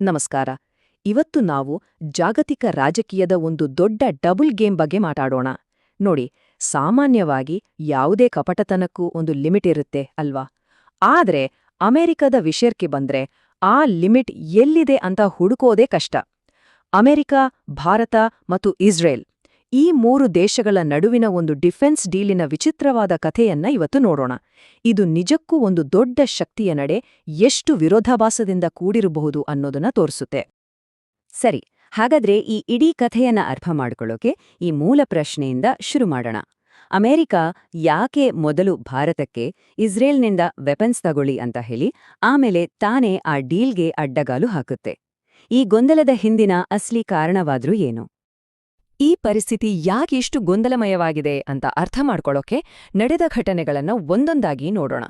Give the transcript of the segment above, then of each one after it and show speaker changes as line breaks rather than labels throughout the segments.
ನಮಸ್ಕಾರ. ಇವತ್ತು ನಾವು ಜಾಗತಿಕ ರಾಜಕೀಯದ ಒಂದು ದೊಡ್ಡ ಡಬಲ್ ಗೇಮ್ ಬಗ್ಗೆ ಮಾತಾಡೋಣ. ನೋಡಿ, ಸಾಮಾನ್ಯವಾಗಿ ಯಾವುದೇ ಕಪಟತನಕ್ಕೂ ಒಂದು ಲಿಮಿಟ್ ಇರುತ್ತೆ ಅಲ್ವಾ? ಆದರೆ ಅಮೆರಿಕದ ವಿಷಯಕ್ಕೆ ಬಂದ್ರೆ ಆ ಲಿಮಿಟ್ ಎಲ್ಲಿದೆ ಅಂತ ಹುಡುಕೋದೇ ಕಷ್ಟ. ಅಮೆರಿಕ, ಭಾರತ ಮತ್ತು ಇಸ್ರೇಲ್ ಈ ಮೂರು ದೇಶಗಳ ನಡುವಿನ ಒಂದು ಡಿಫೆನ್ಸ್ ಡೀಲಿನ ವಿಚಿತ್ರವಾದ ಕಥೆಯನ್ನ ಇವತ್ತು ನೋಡೋಣ. ಇದು ನಿಜಕ್ಕೂ ಒಂದು ದೊಡ್ಡ ಶಕ್ತಿಯ ನಡೆ ಎಷ್ಟು ವಿರೋಧಾಭಾಸದಿಂದ ಕೂಡಿರಬಹುದು ಅನ್ನೋದನ್ನ ತೋರಿಸುತ್ತೆ.
ಸರಿ, ಹಾಗಾದ್ರೆ ಈ ಇಡೀ ಕಥೆಯನ್ನ ಅರ್ಥ ಮಾಡಿಕೊಳ್ಳೋಕೆ ಈ ಮೂಲ ಪ್ರಶ್ನೆಯಿಂದ ಶುರು ಮಾಡೋಣ. ಅಮೆರಿಕ ಯಾಕೆ ಮೊದಲು ಭಾರತಕ್ಕೆ ಇಸ್ರೇಲ್ನಿಂದ ವೆಪನ್ಸ್ ತಗೊಳ್ಳಿ ಅಂತ ಹೇಳಿ ಆಮೇಲೆ ತಾನೇ ಆ ಡೀಲ್ಗೆ ಅಡ್ಡಗಾಲು ಹಾಕುತ್ತೆ? ಈ ಗೊಂದಲದ ಹಿಂದಿನ ಅಸ್ಲಿ ಕಾರಣವಾದ್ರೂ ಏನು?
ಈ ಪರಿಸ್ಥಿತಿ ಇಷ್ಟು ಗೊಂದಲಮಯವಾಗಿದೆ ಅಂತ ಅರ್ಥ ಮಾಡ್ಕೊಳ್ಳೋಕೆ ನಡೆದ ಘಟನೆಗಳನ್ನು ಒಂದೊಂದಾಗಿ ನೋಡೋಣ.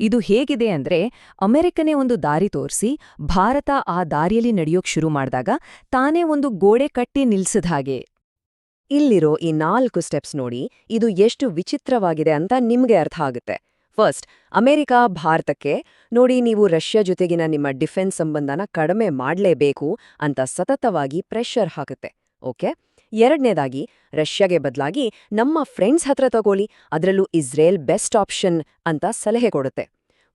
ಇದು ಹೇಗಿದೆ ಅಂದ್ರೆ ಅಮೆರಿಕನೇ ಒಂದು ದಾರಿ ತೋರಿಸಿ ಭಾರತ ಆ ದಾರಿಯಲ್ಲಿ ನಡೆಯೋಕ್ ಶುರು ಮಾಡಿದಾಗ ತಾನೇ ಒಂದು ಗೋಡೆ ಕಟ್ಟಿ ನಿಲ್ಸಿದ ಹಾಗೆ. ಇಲ್ಲಿರೋ ಈ ನಾಲ್ಕು ಸ್ಟೆಪ್ಸ್ ನೋಡಿ ಇದು ಎಷ್ಟು ವಿಚಿತ್ರವಾಗಿದೆ ಅಂತ ನಿಮಗೆ ಅರ್ಥ ಆಗುತ್ತೆ. ಫಸ್ಟ್ ಅಮೆರಿಕ ಭಾರತಕ್ಕೆ, ನೋಡಿ ನೀವು ರಷ್ಯಾ ಜೊತೆಗಿನ ನಿಮ್ಮ ಡಿಫೆನ್ಸ್ ಸಂಬಂಧನ ಕಡಿಮೆ ಮಾಡಲೇಬೇಕು ಅಂತ ಸತತವಾಗಿ ಪ್ರೆಷರ್ ಹಾಕುತ್ತೆ. ಓಕೆ? ಎರಡನೇದಾಗಿ, ರಷ್ಯಾಗೆ ಬದಲಾಗಿ ನಮ್ಮ ಫ್ರೆಂಡ್ಸ್ ಹತ್ರ ತಗೊಳ್ಳಿ, ಅದರಲ್ಲೂ ಇಸ್ರೇಲ್ ಬೆಸ್ಟ್ ಆಪ್ಷನ್ ಅಂತ ಸಲಹೆ ಕೊಡುತ್ತೆ.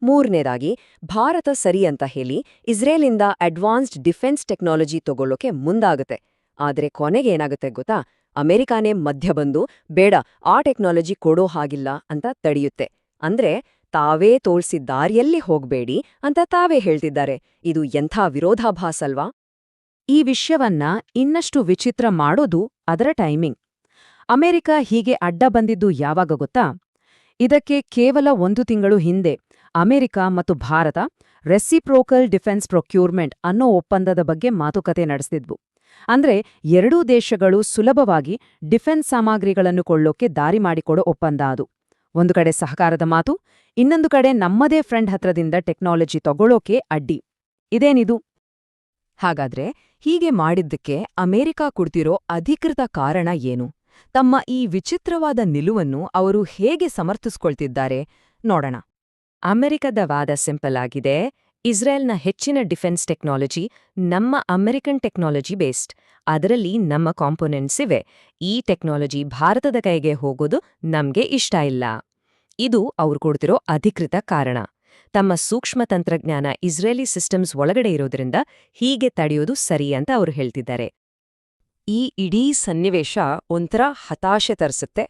ಮೂರನೇದಾಗಿ, ಭಾರತ ಸರಿ ಅಂತ ಹೇಳಿ ಇಸ್ರೇಲಿಂದ ಅಡ್ವಾನ್ಸ್ಡ್ ಡಿಫೆನ್ಸ್ ಟೆಕ್ನಾಲಜಿ ತಗೊಳ್ಳೋಕೆ ಮುಂದಾಗುತ್ತೆ. ಆದ್ರೆ ಕೊನೆಗೇನಾಗುತ್ತೆ ಗೊತ್ತಾ? ಅಮೆರಿಕಾನೇ ಮಧ್ಯ ಬಂದು, ಬೇಡ, ಆ ಟೆಕ್ನಾಲಜಿ ಕೊಡೋ ಹಾಗಿಲ್ಲ ಅಂತ ತಡೆಯುತ್ತೆ. ಅಂದ್ರೆ ತಾವೇ ತೋರಿಸಿದ್ದಾರಿಯಲ್ಲಿ ಹೋಗ್ಬೇಡಿ ಅಂತ ತಾವೇ ಹೇಳ್ತಿದ್ದಾರೆ. ಇದು ಎಂಥ ವಿರೋಧಾಭಾಸ ಅಲ್ವಾ ಈ ವಿಷಯವನ್ನ ಇನ್ನಷ್ಟು ವಿಚಿತ್ರ ಮಾಡೋದು ಅದರ ಟೈಮಿಂಗ್. ಅಮೆರಿಕ ಹೀಗೆ ಅಡ್ಡ ಬಂದಿದ್ದು ಯಾವಾಗ ಗೊತ್ತಾ? ಇದಕ್ಕೆ ಕೇವಲ ಒಂದು ತಿಂಗಳು ಹಿಂದೆ ಅಮೆರಿಕ ಮತ್ತು ಭಾರತ ರೆಸಿಪ್ರೋಕಲ್ ಡಿಫೆನ್ಸ್ ಪ್ರೊಕ್ಯೂರ್ಮೆಂಟ್ ಅನ್ನೋ ಒಪ್ಪಂದದ ಬಗ್ಗೆ ಮಾತುಕತೆ ನಡೆಸಿದ್ವು ಅಂದ್ರೆ ಎರಡೂ ದೇಶಗಳು ಸುಲಭವಾಗಿ ಡಿಫೆನ್ಸ್ ಸಾಮಗ್ರಿಗಳನ್ನು ಕೊಳ್ಳೋಕೆ ದಾರಿ ಮಾಡಿಕೊಡೋ ಒಪ್ಪಂದ ಅದು. ಒಂದು ಕಡೆ ಸಹಕಾರದ ಮಾತು, ಇನ್ನೊಂದು ಕಡೆ ನಮ್ಮದೇ ಫ್ರೆಂಡ್ ಹತ್ರದಿಂದ ಟೆಕ್ನಾಲಜಿ ತಗೊಳ್ಳೋಕೆ ಅಡ್ಡಿ. ಇದೇನಿದು? ಹಾಗಾದ್ರೆ ಹೀಗೆ ಮಾಡಿದ್ದಕ್ಕೆ ಅಮೆರಿಕ ಕೊಡ್ತಿರೋ ಅಧಿಕೃತ ಕಾರಣ ಏನು? ತಮ್ಮ ಈ ವಿಚಿತ್ರವಾದ ನಿಲುವನ್ನು ಅವರು ಹೇಗೆ ಸಮರ್ಥಿಸ್ಕೊಳ್ತಿದ್ದಾರೆ ನೋಡೋಣ. ಅಮೆರಿಕದ ವಾದ ಸಿಂಪಲ್ ಆಗಿದೆ. ಇಸ್ರೇಲ್ನ ಹೆಚ್ಚಿನ ಡಿಫೆನ್ಸ್ ಟೆಕ್ನಾಲಜಿ ನಮ್ಮ ಅಮೆರಿಕನ್ ಟೆಕ್ನಾಲಜಿ ಬೇಸ್ಡ್. ಅದರಲ್ಲಿ ನಮ್ಮ ಕಾಂಪೊನೆಂಟ್ಸ್ ಇವೆ. ಈ ಟೆಕ್ನಾಲಜಿ ಭಾರತದ ಕೈಗೆ ಹೋಗೋದು ನಮ್ಗೆ ಇಷ್ಟ ಇಲ್ಲ. ಇದು ಅವ್ರು ಕೊಡ್ತಿರೋ ಅಧಿಕೃತ ಕಾರಣ. ತಮ್ಮ ಸೂಕ್ಷ್ಮ ತಂತ್ರಜ್ಞಾನ ಇಸ್ರೇಲಿ ಸಿಸ್ಟಮ್ಸ್ ಒಳಗಡೆ ಇರೋದ್ರಿಂದ ಹೀಗೆ ತಡೆಯೋದು ಸರಿ ಅಂತ ಅವರು ಹೇಳ್ತಿದ್ದಾರೆ. ಈ ಇಡೀ ಸನ್ನಿವೇಶ ಒಂಥರ ಹತಾಶೆ ತರಿಸುತ್ತೆ.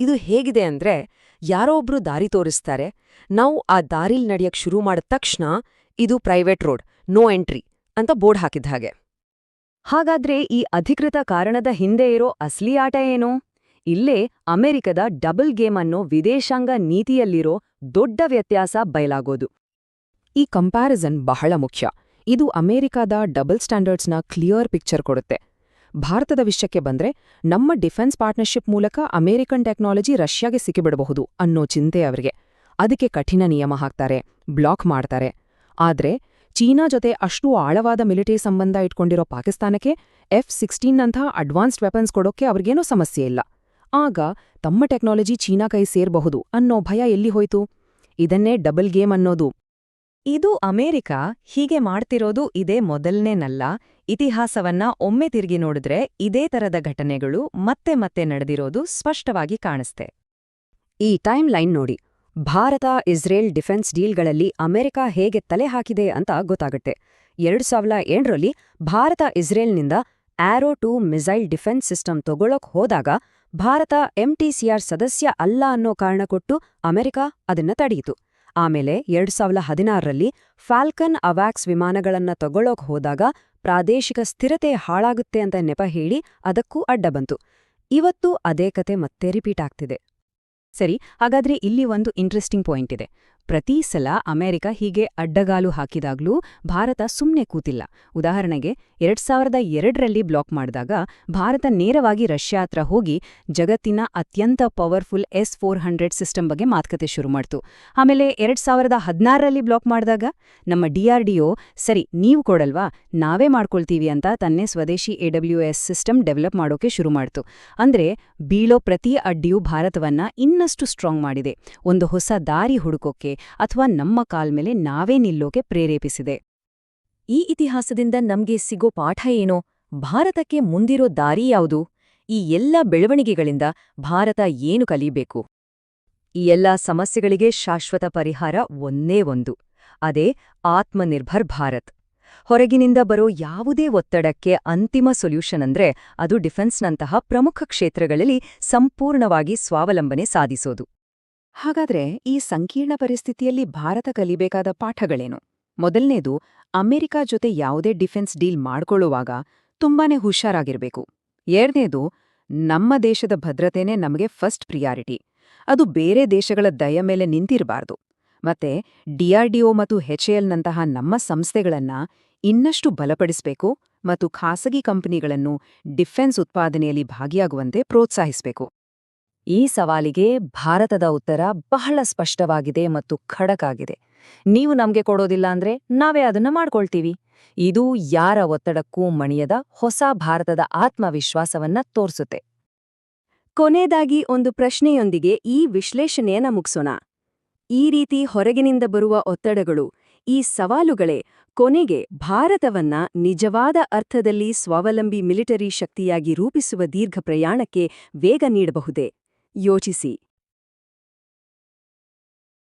ಇದು ಹೇಗಿದೆ ಅಂದ್ರೆ ಯಾರೋ ಒಬ್ರು ದಾರಿ ತೋರಿಸ್ತಾರೆ. ನಾವು ಆ ದಾರಿಲ್ ನಡೆಯಕ್ಕೆ ಶುರು ಮಾಡಿದ ತಕ್ಷಣ ಇದು ಪ್ರೈವೇಟ್ ರೋಡ್, ನೋ ಎಂಟ್ರಿ ಅಂತ ಬೋರ್ಡ್ ಹಾಕಿದ ಹಾಗೆ. ಹಾಗಾದ್ರೆ ಈ ಅಧಿಕೃತ ಕಾರಣದ ಹಿಂದೆ ಇರೋ ಅಸಲಿ ಆಟ ಏನು? ಇಲ್ಲೇ ಅಮೆರಿಕದ ಡಬಲ್ ಗೇಮ್ ಅನ್ನೋ ವಿದೇಶಾಂಗ ನೀತಿಯಲ್ಲಿರೋ ದೊಡ್ಡ ವ್ಯತ್ಯಾಸ ಬಯಲಾಗೋದು. ಈ ಕಂಪ್ಯಾರಿಸನ್ ಬಹಳ ಮುಖ್ಯ. ಇದು ಅಮೆರಿಕಾದ ಡಬಲ್ ಸ್ಟ್ಯಾಂಡರ್ಡ್ಸ್ನ ಕ್ಲಿಯರ್ ಪಿಕ್ಚರ್ ಕೊಡುತ್ತೆ. ಭಾರತದ ವಿಷಯಕ್ಕೆ ಬಂದ್ರೆ ನಮ್ಮ ಡಿಫೆನ್ಸ್ ಪಾರ್ಟ್ನರ್ಶಿಪ್ ಮೂಲಕ ಅಮೆರಿಕನ್ ಟೆಕ್ನಾಲಜಿ ರಷ್ಯಾಗೆ ಸಿಕ್ಕಿಬಿಡಬಹುದು ಅನ್ನೋ ಚಿಂತೆ ಅವರಿಗೆ. ಅದಕ್ಕೆ ಕಠಿಣ ನಿಯಮ ಹಾಕ್ತಾರೆ, ಬ್ಲಾಕ್ ಮಾಡ್ತಾರೆ. ಆದ್ರೆ ಚೀನಾ ಜೊತೆ ಅಷ್ಟು ಆಳವಾದ ಮಿಲಿಟರಿ ಸಂಬಂಧ ಇಟ್ಕೊಂಡಿರೋ ಪಾಕಿಸ್ತಾನಕ್ಕೆ ಎಫ್ ಸಿಕ್ಸ್ಟೀನ್ನಂಥ ಅಡ್ವಾನ್ಸ್ಡ್ ವೆಪನ್ಸ್ ಕೊಡೋಕ್ಕೆ ಅವ್ರಿಗೇನೂ ಸಮಸ್ಯೆ ಇಲ್ಲ. ಆಗ ತಮ್ಮ ಟೆಕ್ನಾಲಜಿ ಚೀನಾ ಕೈ ಸೇರ್ಬಹುದು ಅನ್ನೋ ಭಯ ಎಲ್ಲಿ ಹೋಯ್ತು? ಇದನ್ನೇ ಡಬಲ್ ಗೇಮ್ ಅನ್ನೋದು. ಇದು ಅಮೆರಿಕಾ ಹೀಗೆ ಮಾಡ್ತಿರೋದು ಇದೇ ಮೊದಲನೇನಲ್ಲ, ಇತಿಹಾಸವನ್ನ ಒಮ್ಮೆ ತಿರುಗಿ ನೋಡಿದ್ರೆ ಇದೇ ತರದ ಘಟನೆಗಳು ಮತ್ತೆ ಮತ್ತೆ ನಡೆದಿರೋದು ಸ್ಪಷ್ಟವಾಗಿ ಕಾಣಿಸ್ತೆ. ಈ ಟೈಮ್ ಲೈನ್ ನೋಡಿ, ಭಾರತ ಇಸ್ರೇಲ್ ಡಿಫೆನ್ಸ್ ಡೀಲ್ಗಳಲ್ಲಿ ಅಮೆರಿಕ ಹೇಗೆ ತಲೆ ಹಾಕಿದೆ ಅಂತ ಗೊತ್ತಾಗುತ್ತೆ. ಎರಡು ಸಾವಿರದ ಏಳರಲ್ಲಿ Bharat ಇಸ್ರೇಲ್ನಿಂದ Arrow two missile defence system ತಗೊಳ್ಳೋಕ್ ಹೋದಾಗ ಭಾರತ ಎಂಟಿಸಿಆರ್ ಸದಸ್ಯ ಅಲ್ಲ ಅನ್ನೋ ಕಾರಣ ಕೊಟ್ಟು ಅಮೆರಿಕ ಅದನ್ನ ತಡೆಯಿತು ಆಮೇಲೆ ಎರಡು ಸಾವಿರದ ಹದಿನಾರರಲ್ಲಿ ಫ್ಯಾಲ್ಕನ್ ಅವ್ಯಾಕ್ಸ್ ವಿಮಾನಗಳನ್ನ ತಗೊಳ್ಳೋಕ್ ಹೋದಾಗ ಪ್ರಾದೇಶಿಕ ಸ್ಥಿರತೆ ಹಾಳಾಗುತ್ತೆ ಅಂತ ನೆಪ ಹೇಳಿ ಅದಕ್ಕೂ ಅಡ್ಡ ಬಂತು. ಇವತ್ತು ಅದೇ ಕತೆ ಮತ್ತೆ ರಿಪೀಟ್ ಆಗ್ತಿದೆ. ಸರಿ, ಹಾಗಾದ್ರೆ ಇಲ್ಲಿ ಒಂದು ಇಂಟ್ರೆಸ್ಟಿಂಗ್ ಪಾಯಿಂಟ್ ಇದೆ. ಪ್ರತಿ ಸಲ ಅಮೆರಿಕ ಹೀಗೆ ಅಡ್ಡಗಾಲು ಹಾಕಿದಾಗ್ಲೂ ಭಾರತ ಸುಮ್ಮನೆ ಕೂತಿಲ್ಲ. ಉದಾಹರಣೆಗೆ, ಎರಡ್ ಸಾವಿರದ ಎರಡರಲ್ಲಿ ಬ್ಲಾಕ್ ಮಾಡಿದಾಗ ಭಾರತ ನೇರವಾಗಿ ರಷ್ಯಾ ಹತ್ರ ಹೋಗಿ ಜಗತ್ತಿನ ಅತ್ಯಂತ powerful S four hundred system ಬಗ್ಗೆ ಮಾತುಕತೆ ಶುರು ಮಾಡ್ತು. ಆಮೇಲೆ ಎರಡ್ ಸಾವಿರದ ಹದಿನಾರರಲ್ಲಿ ಬ್ಲಾಕ್ ಮಾಡಿದಾಗ, ನಮ್ಮ ಡಿಆರ್ಡಿಒ ಸರಿ, ನೀವು ಕೊಡಲ್ವಾ? ನಾವೇ ಮಾಡ್ಕೊಳ್ತೀವಿ ಅಂತ ತನ್ನೇ ಸ್ವದೇಶಿ ಎಡಬ್ಲ್ಯೂ ಎಸ್ ಸಿಸ್ಟಮ್ ಡೆವಲಪ್ ಮಾಡೋಕೆ ಶುರು ಮಾಡ್ತು. ಅಂದ್ರೆ, ಬೀಳೋ ಪ್ರತಿ ಅಡ್ಡಿಯೂ ಭಾರತವನ್ನ ಇನ್ನಷ್ಟು ಸ್ಟ್ರಾಂಗ್ ಮಾಡಿದೆ. ಒಂದು ಹೊಸ ದಾರಿ ಹುಡುಕೋಕೆ ಅಥವಾ ನಮ್ಮ ಕಾಲ್ಮೇಲೆ ನಾವೇ ನಿಲ್ಲೋಕೆ ಪ್ರೇರೇಪಿಸಿದೆ. ಈ ಇತಿಹಾಸದಿಂದ ನಮ್ಗೆ ಸಿಗೋ ಪಾಠ ಏನೋ? ಭಾರತಕ್ಕೆ ಮುಂದಿರೋ ದಾರಿ ಯಾವುದು? ಈ ಎಲ್ಲ ಬೆಳವಣಿಗೆಗಳಿಂದ ಭಾರತ ಏನು ಕಲಿಬೇಕು? ಈ ಎಲ್ಲ ಸಮಸ್ಯೆಗಳಿಗೆ ಶಾಶ್ವತ ಪರಿಹಾರ ಒಂದೇ ಒಂದು, ಅದೇ ಆತ್ಮನಿರ್ಭರ್ ಭಾರತ್. ಹೊರಗಿನಿಂದ ಬರೋ ಯಾವುದೇ ಒತ್ತಡಕ್ಕೆ ಅಂತಿಮ ಸೊಲ್ಯೂಷನ್ ಅಂದ್ರೆ ಅದು ಡಿಫೆನ್ಸ್ನಂತಹ ಪ್ರಮುಖ ಕ್ಷೇತ್ರಗಳಲ್ಲಿ ಸಂಪೂರ್ಣವಾಗಿ ಸ್ವಾವಲಂಬನೆ ಸಾಧಿಸೋದು.
ಹಾಗಾದ್ರೆ ಈ ಸಂಕೀರ್ಣ ಪರಿಸ್ಥಿತಿಯಲ್ಲಿ ಭಾರತ ಕಲಿಬೇಕಾದ ಪಾಠಗಳೇನು? ಮೊದಲನೇದು, ಅಮೆರಿಕ ಜೊತೆ ಯಾವುದೇ ಡಿಫೆನ್ಸ್ ಡೀಲ್ ಮಾಡ್ಕೊಳ್ಳುವಾಗ ತುಂಬಾನೇ ಹುಷಾರಾಗಿರ್ಬೇಕು. ಎರಡನೇದು, ನಮ್ಮ ದೇಶದ ಭದ್ರತೆನೇ ನಮಗೆ ಫಸ್ಟ್ ಪ್ರಿಯಾರಿಟಿ. ಅದು ಬೇರೆ ದೇಶಗಳ ದಯ ಮೇಲೆ ನಿಂತಿರಬಾರ್ದು. ಮತ್ತೆ ಡಿಆರ್ಡಿಒ ಮತ್ತು ಹೆಚ್ಎಎಲ್ನಂತಹ ನಮ್ಮ ಸಂಸ್ಥೆಗಳನ್ನ ಇನ್ನಷ್ಟು ಬಲಪಡಿಸಬೇಕು ಮತ್ತು ಖಾಸಗಿ ಕಂಪನಿಗಳನ್ನು ಡಿಫೆನ್ಸ್ ಉತ್ಪಾದನೆಯಲ್ಲಿ ಭಾಗಿಯಾಗುವಂತೆ ಪ್ರೋತ್ಸಾಹಿಸಬೇಕು.
ಈ ಸವಾಲಿಗೆ ಭಾರತದ ಉತ್ತರ ಬಹಳ ಸ್ಪಷ್ಟವಾಗಿದೆ ಮತ್ತು ಖಡಕಾಗಿದೆ. ನೀವು ನಮ್ಗೆ ಕೊಡೋದಿಲ್ಲ ಅಂದ್ರೆ ನಾವೇ ಅದನ್ನ ಮಾಡ್ಕೊಳ್ತೀವಿ. ಇದು ಯಾರ ಒತ್ತಡಕ್ಕೂ ಮಣಿಯದ ಹೊಸ ಭಾರತದ ಆತ್ಮವಿಶ್ವಾಸವನ್ನ ತೋರಿಸುತ್ತೆ. ಕೊನೆಯದಾಗಿ ಒಂದು ಪ್ರಶ್ನೆಯೊಂದಿಗೆ ಈ ವಿಶ್ಲೇಷಣೆಯನ್ನ ಮುಗಿಸೋಣ. ಈ ರೀತಿ ಹೊರಗಿನಿಂದ ಬರುವ ಒತ್ತಡಗಳು, ಈ ಸವಾಲುಗಳೇ ಕೊನೆಗೆ ಭಾರತವನ್ನ ನಿಜವಾದ ಅರ್ಥದಲ್ಲಿ ಸ್ವಾವಲಂಬಿ ಮಿಲಿಟರಿ ಶಕ್ತಿಯಾಗಿ ರೂಪಿಸುವ ದೀರ್ಘ ಪ್ರಯಾಣಕ್ಕೆ ವೇಗ ನೀಡಬಹುದೇ? ಯೋಚಿಸಿ